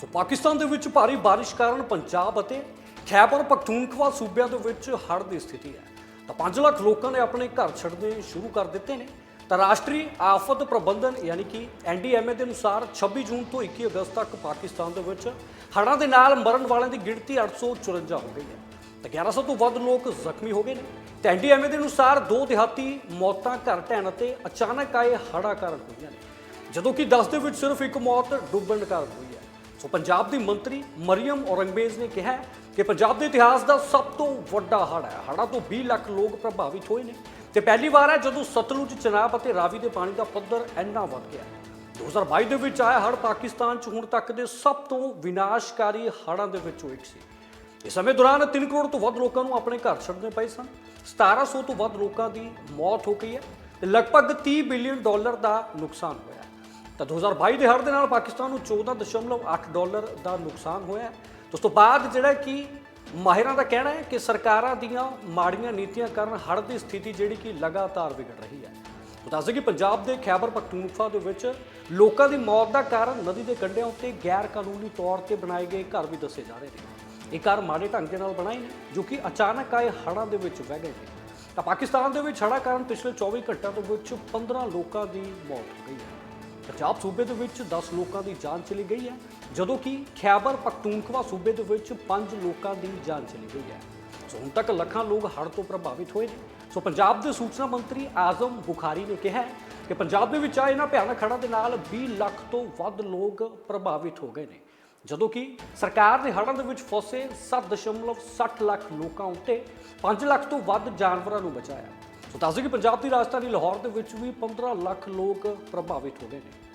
ਸੋ ਪਾਕਿਸਤਾਨ ਦੇ ਵਿੱਚ ਭਾਰੀ ਬਾਰਿਸ਼ ਕਾਰਨ ਪੰਜਾਬ ਅਤੇ ਖੈਬਰ ਪਖਤੂਨਖਵਾ ਸੂਬਿਆਂ ਦੇ ਵਿੱਚ ਹੜ੍ਹ ਦੀ ਸਥਿਤੀ ਹੈ। ਤਾਂ 5 ਲੱਖ ਲੋਕਾਂ ਨੇ ਆਪਣੇ ਘਰ ਛੱਡਣੇ ਸ਼ੁਰੂ ਕਰ ਦਿੱਤੇ ਨੇ। ਤਾਂ ਰਾਸ਼ਟਰੀ ਆਫਤ ਪ੍ਰਬੰਧਨ ਯਾਨੀ ਕਿ ਐਨਡੀਐਮਏ ਦੇ ਅਨੁਸਾਰ 26 ਜੂਨ ਤੋਂ 21 ਅਗਸਤ ਤੱਕ ਪਾਕਿਸਤਾਨ ਦੇ ਵਿੱਚ ਹੜ੍ਹਾਂ ਦੇ ਨਾਲ ਮਰਨ ਵਾਲਿਆਂ ਦੀ ਗਿਣਤੀ 854 ਹੋ ਗਈ ਹੈ। ਤਾਂ 1100 ਤੋਂ ਵੱਧ ਲੋਕ ਜ਼ਖਮੀ ਹੋ ਗਏ ਨੇ। ਤੇ ਐਨਡੀਐਮਏ ਦੇ ਅਨੁਸਾਰ ਦੋ ਦਿਹਾਤੀ ਮੌਤਾਂ ਘਰ ਢਹਿਣ ਅਤੇ ਅਚਾਨਕ ਆਏ ਹੜ੍ਹਾਂ ਕਾਰਨ ਹੋਈਆਂ ਨੇ। ਜਦੋਂ ਕਿ 10 ਦੇ ਵਿੱਚ ਸਿਰਫ ਇੱਕ ਮੌਤ ਡੁੱਬਣ ਕਾਰਨ ਹੋਈ ਸੋ ਪੰਜਾਬ ਦੀ ਮੰਤਰੀ ਮਰੀਮ ਔਰੰਗਜ਼ੇਬ ਨੇ ਕਿਹਾ ਕਿ ਪੰਜਾਬ ਦੇ ਇਤਿਹਾਸ ਦਾ ਸਭ ਤੋਂ ਵੱਡਾ ਹੜ੍ਹ ਹੈ। ਹੜ੍ਹਾਂ ਤੋਂ 20 ਲੱਖ ਲੋਕ ਪ੍ਰਭਾਵਿਤ ਹੋਏ ਨੇ ਤੇ ਪਹਿਲੀ ਵਾਰ ਹੈ ਜਦੋਂ ਸਤਲੁਜ, ਚਨਾਬ ਅਤੇ ਰਾਵੀ ਦੇ ਪਾਣੀ ਦਾ ਪੱਧਰ ਇੰਨਾ ਵੱਧ ਗਿਆ। ਹੈ 2022 ਦੇ ਵਿੱਚ ਆਇਆ ਹੜ੍ਹ ਪਾਕਿਸਤਾਨ 'ਚ ਹੁਣ ਤੱਕ ਦੇ ਸਭ ਤੋਂ ਵਿਨਾਸ਼ਕਾਰੀ ਹੜ੍ਹਾਂ ਦੇ ਵਿੱਚੋਂ ਇੱਕ ਸੀ। ਇਸ ਸਮੇਂ ਦੌਰਾਨ 3 ਕਰੋੜ ਤੋਂ ਵੱਧ ਲੋਕਾਂ ਨੂੰ ਆਪਣੇ ਘਰ ਛੱਡਣੇ ਪਏ ਸਨ। 1700 ਤੋਂ ਵੱਧ ਲੋਕਾਂ ਦੀ ਮੌਤ ਹੋ ਗਈ ਹੈ ਤੇ ਲਗਭਗ 30 ਬਿਲੀਅਨ ਡਾਲਰ ਦਾ ਨੁਕਸਾਨ ਹੋਇਆ ਹੈ। ਤਾਂ 2022 ਦੇ ਹੜ੍ਹ ਦੇ ਨਾਲ ਪਾਕਿਸਤਾਨ ਨੂੰ 14.8 ਡਾਲਰ ਦਾ ਨੁਕਸਾਨ ਹੋਇਆ ਹੈ। ਉਸ ਤੋਂ ਬਾਅਦ ਜਿਹੜਾ ਕਿ ਮਾਹਿਰਾਂ ਦਾ ਕਹਿਣਾ ਹੈ ਕਿ ਸਰਕਾਰਾਂ ਦੀਆਂ ਮਾੜੀਆਂ ਨੀਤੀਆਂ ਕਾਰਨ ਹੜ੍ਹ ਦੀ ਸਥਿਤੀ ਜਿਹੜੀ ਕਿ ਲਗਾਤਾਰ ਵਿਗੜ ਰਹੀ ਹੈ। ਉਹ ਦੱਸਦੇ ਕਿ ਪੰਜਾਬ ਦੇ ਖੈਬਰ ਪਖਤੂਨਖਵਾ ਦੇ ਵਿੱਚ ਲੋਕਾਂ ਦੀ ਮੌਤ ਦਾ ਕਾਰਨ ਨਦੀ ਦੇ ਕੰਢਿਆਂ ਉੱਤੇ ਗੈਰ ਕਾਨੂੰਨੀ ਤੌਰ ਤੇ ਬਣਾਏ ਗਏ ਘਰ ਵੀ ਦੱਸੇ ਜਾ ਰਹੇ ਨੇ। ਇਹ ਘਰ ਮਾੜੇ ਢੰਗ ਦੇ ਨਾਲ ਬਣਾਏ ਨੇ, ਜੋ ਕਿ ਅਚਾਨਕ ਆਏ ਹੜ੍ਹਾਂ ਦੇ ਵਿੱਚ ਵਹਿ ਗਏ ਨੇ। ਤਾਂ ਪਾਕਿਸਤਾਨ ਦੇ ਵਿੱਚ ਹੜ੍ਹਾਂ ਕਾਰਨ ਪਿਛਲੇ 24 ਘੰਟਿਆਂ ਦੇ ਵਿੱਚ 15 ਲੋਕਾਂ ਦੀ ਮੌਤ ਹੋ ਗਈ ਹੈ। ਪੰਜਾਬ ਸੂਬੇ ਦੇ ਵਿੱਚ 10 ਲੋਕਾਂ ਦੀ ਜਾਨ ਚਲੀ ਗਈ ਹੈ, ਜਦੋਂ ਕਿ ਖੈਬਰ ਪਖਤੂਨਖਵਾ ਸੂਬੇ ਦੇ ਵਿੱਚ 5 ਲੋਕਾਂ ਦੀ ਜਾਨ ਚਲੀ ਗਈ ਹੈ। ਸੋ ਹੁਣ ਤੱਕ ਲੱਖਾਂ ਲੋਕ ਹੜ੍ਹ ਤੋਂ ਪ੍ਰਭਾਵਿਤ ਹੋਏ ਨੇ। ਸੋ ਪੰਜਾਬ ਦੇ ਸੂਚਨਾ ਮੰਤਰੀ ਆਜ਼ਮ ਬੁਖਾਰੀ ਨੇ ਕਿਹਾ ਕਿ ਪੰਜਾਬ ਦੇ ਵਿੱਚ ਆਏ ਇਹਨਾਂ ਭਿਆਨਕ ਹੜ੍ਹਾਂ ਦੇ ਨਾਲ 20 ਲੱਖ ਤੋਂ ਵੱਧ ਲੋਕ ਪ੍ਰਭਾਵਿਤ ਹੋ ਗਏ ਨੇ, ਜਦੋਂ ਕਿ ਸਰਕਾਰ ਨੇ ਹੜ੍ਹਾਂ ਦੇ ਵਿੱਚ ਫਸੇ 7.60 ਲੱਖ ਲੋਕਾਂ ਉੱਤੇ 5 ਲੱਖ ਤੋਂ ਵੱਧ ਜਾਨਵਰਾਂ ਨੂੰ ਬਚਾਇਆ। ਸੋ ਦੱਸਦੇ ਕਿ ਪੰਜਾਬ ਦੀ ਰਾਜਧਾਨੀ ਲਾਹੌਰ ਦੇ ਵਿੱਚ ਵੀ 15 ਲੱਖ ਲੋਕ ਪ੍ਰਭਾਵਿਤ ਹੋ ਗਏ ਨੇ।